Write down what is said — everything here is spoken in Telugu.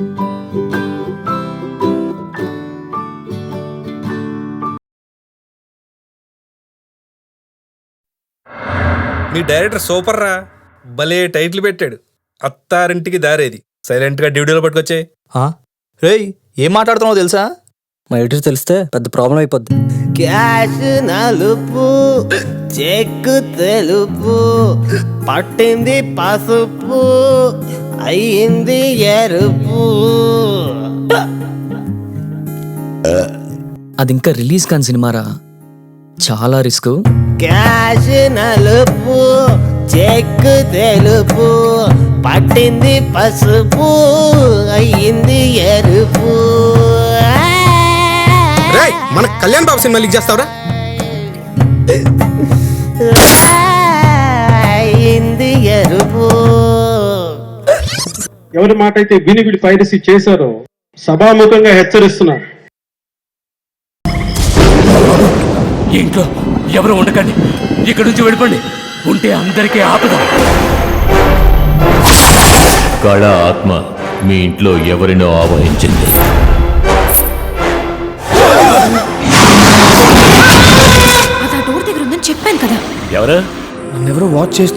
మీ డైరెక్టర్ సూపర్ రా. భలే టైటిల్ పెట్టాడు. అత్తారింటికి దారేది. సైలెంట్గా డ్యూటీలో పట్టుకొచ్చే. ఆ? రేయ్ ఏం మాట్లాడుతున్నావు తెలుసా? మా ఎడిటర్ తెలిస్తే పెద్ద ప్రాబ్లం అయిపోద్ది. క్యాష్ నలుపు చెక్కు తెలుపు పట్టింది పసుపు. అయ్యింది ఎరుపు. అది ఇంకా రిలీజ్ కాని సినిమారా? చాలా రిస్క్. క్యాష్ నలుపు చెక్కు తెలుపు పట్టింది పసుపు అయ్యింది ఎరుపు. రేయ్ మన కళ్యాణ్ బాబు సినిమా లీక్ చేస్తావురా? ఎవరి మాట అయితే విని విడి పైరసీ చేశారో సభాముఖంగా హెచ్చరిస్తున్నారు ఇంట్లో ఎవరు ఉండకండి. ఇక్కడి నుంచి వెళ్ళిపోండి. ఉంటే అందరికీ ఆపద. కళ ఆత్మ మీ ఇంట్లో ఎవరినో ఆవహించింది. చెప్పాను కదా. ఎవరు? నన్నెవరో వాచ్ చేస్తూ